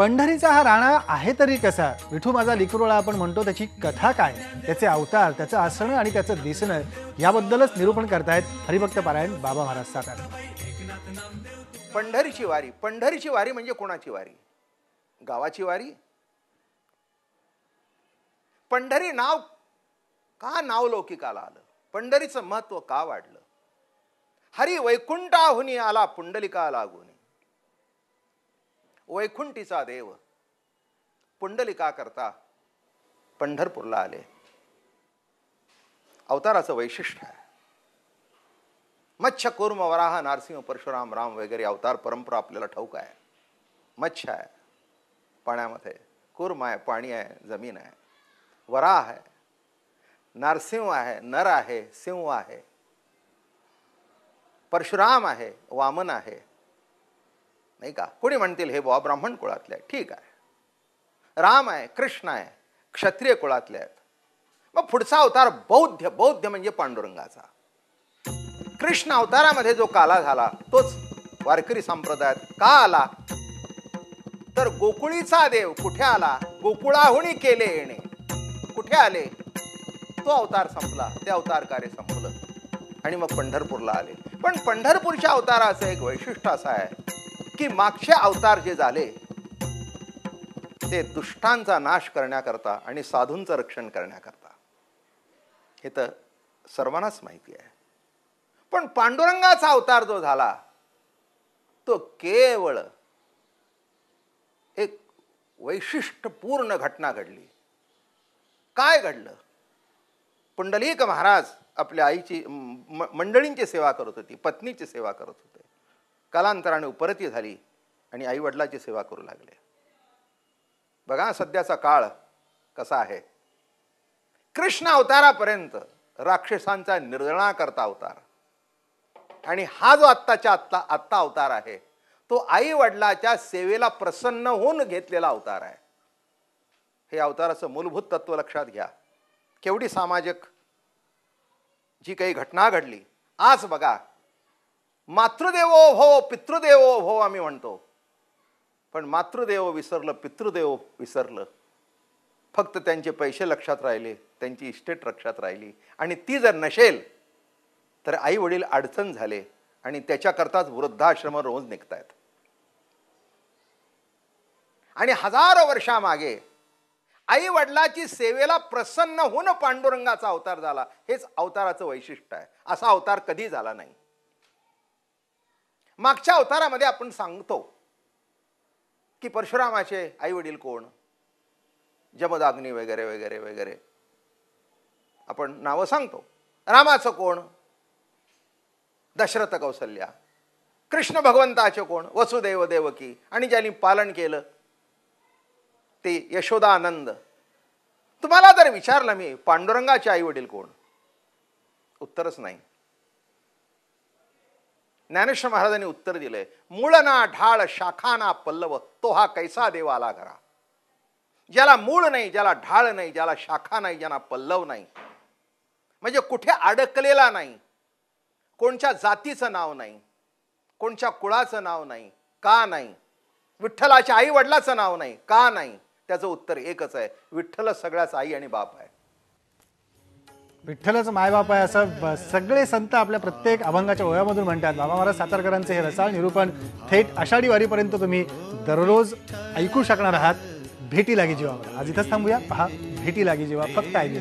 पंढरीचा हा राणा आहे तरी कसा? विठू माझा लिकुरोळा आपण म्हणतो त्याची कथा काय? त्याचे अवतार त्याचं असणं आणि त्याचं दिसणं याबद्दलच निरूपण करतायत हरिभक्त पारायण बाबा महाराज सातारा. पंढरीची वारी. पंढरीची वारी म्हणजे कोणाची वारी? गावाची वारी? पंढरी नाव का नाव लौकिकाला आलं? पंढरीचं महत्त्व का वाढलं? हरी वैकुंठाहुनी आला पुंडलिका लागून. वैकुंठीचा देव. पुंडलिका करता पंढरपूरला आले. अवताराचं वैशिष्ट्य आहे. मच्छ कुर्म वराह नारसिंह परशुराम राम वगैरे अवतार परंपरा आपल्याला ठाऊक आहे. मच्छ आहे पाण्यामध्ये. कुर्म आहे पाणी आहे जमीन आहे. वराह आहे. नारसिंह आहे नर आहे सिंह आहे. परशुराम आहे वामन आहे. नाही का? कोणी म्हणतील हे बुवा ब्राह्मण कुळातले ठीक आहे. राम आहे कृष्ण आहे क्षत्रिय कुळातले आहेत. मग पुढचा अवतार बौद्ध बौद्ध म्हणजे पांडुरंगाचा. कृष्ण अवतारामध्ये जो काला झाला तोच वारकरी संप्रदायात का आला? तर गोकुळीचा देव कुठे आला? गोकुळाहुणी केले येणे. कुठे आले? तो अवतार संपला ते अवतार कार्य संपलं. आणि मग पंढरपूरला आले. पण पंढरपूरच्या अवताराचं एक वैशिष्ट्य असं आहे की मागचे अवतार जे झाले ते दुष्टांचा नाश करण्याकरता आणि साधूंचं रक्षण करण्याकरता. हे तर सर्वांनाच माहिती आहे. पण पांडुरंगाचा अवतार जो झाला तो केवळ एक वैशिष्ट्यपूर्ण घटना घडली. काय घडलं? पुंडलिक महाराज आपल्या आईची मंडळींची सेवा करत होती पत्नीची सेवा करत होते. कालांतराने उपरती झाली आणि आईवडिलाची सेवा करू लागले. बघा सध्याचा काळ कसा आहे. कृष्ण अवतारापर्यंत राक्षसांचा निर्दळा करता अवतार. आणि हा जो आत्ताच्या आत्ता आत्ता अवतार आहे तो आई वडिलाच्या सेवेला प्रसन्न होऊन घेतलेला अवतार आहे. हे अवताराचं मूलभूत तत्व लक्षात घ्या. केवढी सामाजिक जी काही घटना घडली आज बघा मातृदेवो भव पितृदेवो भव आम्ही म्हणतो. पण मातृदेव विसरलं पितृदेव विसरलं. फक्त त्यांचे पैसे लक्षात राहिले त्यांची इस्टेट लक्षात राहिली. आणि ती जर नसेल तर आई वडील अडचण झाले आणि त्याच्याकरताच वृद्धाश्रम रोज निघतायत. आणि हजारो वर्षामागे आई वडिलाची सेवेला प्रसन्न होऊन पांडुरंगाचा अवतार झाला. हेच अवताराचं वैशिष्ट्य आहे. असा अवतार कधी झाला नाही. मागच्या अवतारामध्ये आपण सांगतो की परशुरामाचे आई वडील कोण? जमदाग्नी वगैरे वगैरे वगैरे. आपण नावं सांगतो. रामाचं कोण? दशरथ कौसल्या. कृष्ण भगवंताचे कोण? वसुदेव देवकी. आणि ज्यांनी पालन केलं ते यशोदानंद. तुम्हाला जर विचारलं मी पांडुरंगाचे आई वडील कोण? उत्तरच नाही. ज्ञानेश्वर महाराजांनी उत्तर दिलंय मूळ ना ढाळ शाखा ना पल्लव तो हा कैसा देव आला घरा. ज्याला मूळ नाही ज्याला ढाळ नाही ज्याला शाखा नाही ज्याला पल्लव नाही. म्हणजे कुठे अडकलेला नाही कोणच्या जातीचं नाव नाही कोणच्या कुळाचं नाव नाही का नाही विठ्ठलाच्या आई वडिलाचं नाव नाही का नाही त्याचं उत्तर एकच आहे विठ्ठल सगळ्याच आई आणि बाप आहे. विठ्ठलच मायबाप आहे असं ब- सगळे संत आपल्या प्रत्येक अभंगाच्या ओळ्यामधून म्हणतात. बाबा महाराज सातारकरांचं हे रसाळ निरूपण थेट आषाढी वारीपर्यंत तुम्ही दररोज ऐकू शकणार आहात. भेटी लागी जीवा आज इथंच थांबूया. पहा भेटी लागी जीवा फक्त ऐकले